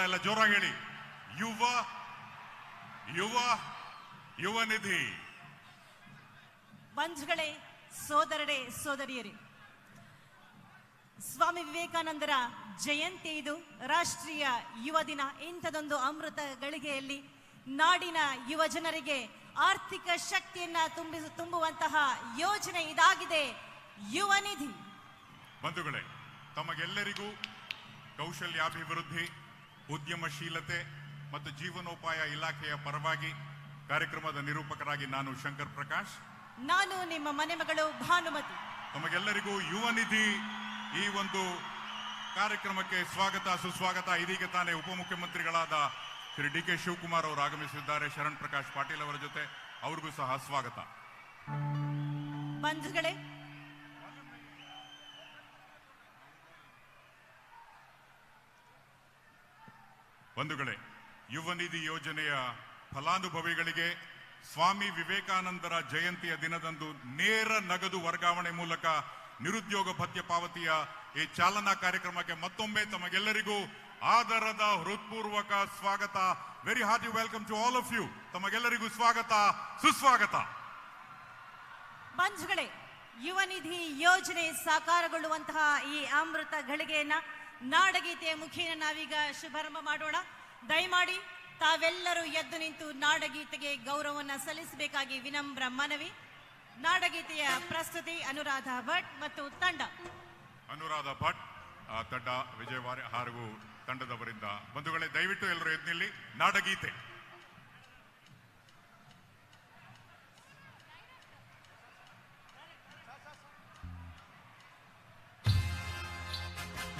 ಕಾಲ ಎಲ್ಲ ಜೋರಾಗಿ ಹೇಳಿ. ಯುವ ಯುವ ಯುವ ನಿಧಿ. ಬಂಧುಗಳೇ ಸೋದರರೇ ಸೋದರಿಯರೇ. ಸ್ವಾಮಿ ವಿವೇಕಾನಂದರ ಜಯಂತಿ ಇದು. ರಾಷ್ಟ್ರೀಯ ಯುವ ದಿನ. ಇಂಥದೊಂದು ಅಮೃತ ಗಳಿಗೆಯಲ್ಲಿ ನಾಡಿನ ಯುವ ಜನರಿಗೆ ಆರ್ಥಿಕ ಶಕ್ತಿಯನ್ನ ತುಂಬಿಸ ತುಂಬುವಂತಹ ಯೋಜನೆ ಇದಾಗಿದೆ. ಯುವ ನಿಧಿ. ಬಂಧುಗಳೇ ತಮಗೆಲ್ಲರಿಗೂ ಕೌಶಲ್ಯಾಭಿವೃದ್ಧಿ ಉದ್ಯಮಶೀಲತೆ ಮತ್ತು ಜೀವನೋಪಾಯ ಇಲಾಖೆಯ ಪರವಾಗಿ ಕಾರ್ಯಕ್ರಮದ ನಿರೂಪಕರಾಗಿ ನಾನು ಶಂಕರ್ ಪ್ರಕಾಶ್. ನಾನು ನಿಮ್ಮ ಮನೆ ಮಗಳು ಭಾನುಮತಿ. ತಮಗೆಲ್ಲರಿಗೂ ಯುವ ನಿಧಿ ಈ ಒಂದು ಕಾರ್ಯಕ್ರಮಕ್ಕೆ ಸ್ವಾಗತ ಸುಸ್ವಾಗತ. ಇದೀಗ ತಾನೇ ಉಪಮುಖ್ಯಮಂತ್ರಿಗಳಾದ ಶ್ರೀ ಡಿ ಕೆ ಶಿವಕುಮಾರ್ ಅವರು ಆಗಮಿಸಿದ್ದಾರೆ. ಶರಣ್ ಪ್ರಕಾಶ್ ಪಾಟೀಲ್ ಅವರ ಜೊತೆ ಅವ್ರಿಗೂ ಸಹ ಸ್ವಾಗತ. ಬಂಧುಗಳೇ ಬಂಧುಗಳೇ, ಯುವ ನಿಧಿ ಯೋಜನೆಯ ಫಲಾನುಭವಿಗಳಿಗೆ ಸ್ವಾಮಿ ವಿವೇಕಾನಂದರ ಜಯಂತಿಯ ದಿನದಂದು ನೇರ ನಗದು ವರ್ಗಾವಣೆ ಮೂಲಕ ನಿರುದ್ಯೋಗ ಭತ್ಯೆ ಪಾವತಿಯ ಈ ಚಾಲನಾ ಕಾರ್ಯಕ್ರಮಕ್ಕೆ ಮತ್ತೊಮ್ಮೆ ತಮಗೆಲ್ಲರಿಗೂ ಆದರದ ಹೃತ್ಪೂರ್ವಕ ಸ್ವಾಗತ. Very hearty welcome to all of you ತಮಗೆಲ್ಲರಿಗೂ ಸ್ವಾಗತ, ಸುಸ್ವಾಗತ. ಬಂಧುಗಳೇ, ಯುವ ನಿಧಿ ಯೋಜನೆ ಸಾಕಾರಗೊಳ್ಳುವಂತಹ ಈ ಅಮೃತ ಗಳಿಗೆಯನ್ನ ನಾಡಗೀತೆಯ ಮುಖೇನ ನಾವೀಗ ಶುಭಾರಂಭ ಮಾಡೋಣ. ದಯಮಾಡಿ ತಾವೆಲ್ಲರೂ ಎದ್ದು ನಿಂತು ನಾಡಗೀತೆಗೆ ಗೌರವವನ್ನು ಸಲ್ಲಿಸಬೇಕಾಗಿ ವಿನಮ್ರ ಮನವಿ. ನಾಡಗೀತೆಯ ಪ್ರಸ್ತುತಿ ಅನುರಾಧ ಭಟ್ ಮತ್ತು ತಂಡ. ಅನುರಾಧ ಭಟ್ ತಂಡ ವಿಜಯವಾರ ಹಾಗೂ ತಂಡದವರಿಂದ ಬಂಧುಗಳೇ, ದಯವಿಟ್ಟು ಎಲ್ಲರೂ ಎದ್ದು ನಿಲ್ಲಿ. ನಾಡಗೀತೆ.